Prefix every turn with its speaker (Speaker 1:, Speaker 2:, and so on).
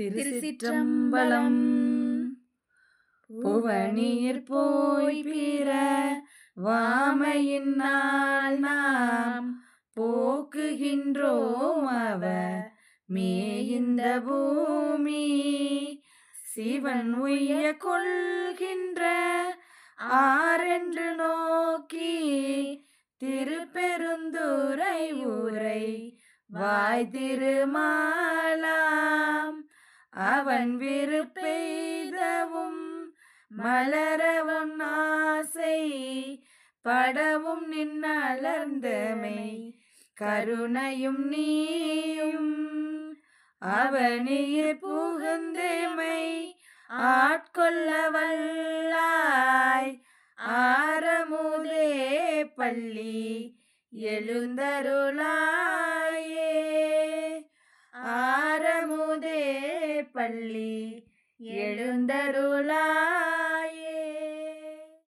Speaker 1: திருச்சிற்றம்பலம். புவனீர் போய் பிற வாமையின் நாள் நாம் போக்குகின்றோம் அவ மேயிந்த பூமி. சிவன் உய கொள்கின்ற ஆரென்று நோக்கி திருப்பெருந்துரை ஊரை வாய் திருமாலாம் அவன் விருப்பெய்தவும் மலரவும் ஆசை படவும் நின்னலர்ந்தமை கருணையும் நீயும் அவனியில் புகுந்தேமை ஆட்கொள்ள வல்லாய் ஆரமுதே பள்ளி எழுந்தருளாய் பள்ளி எழுந்தருளாய்.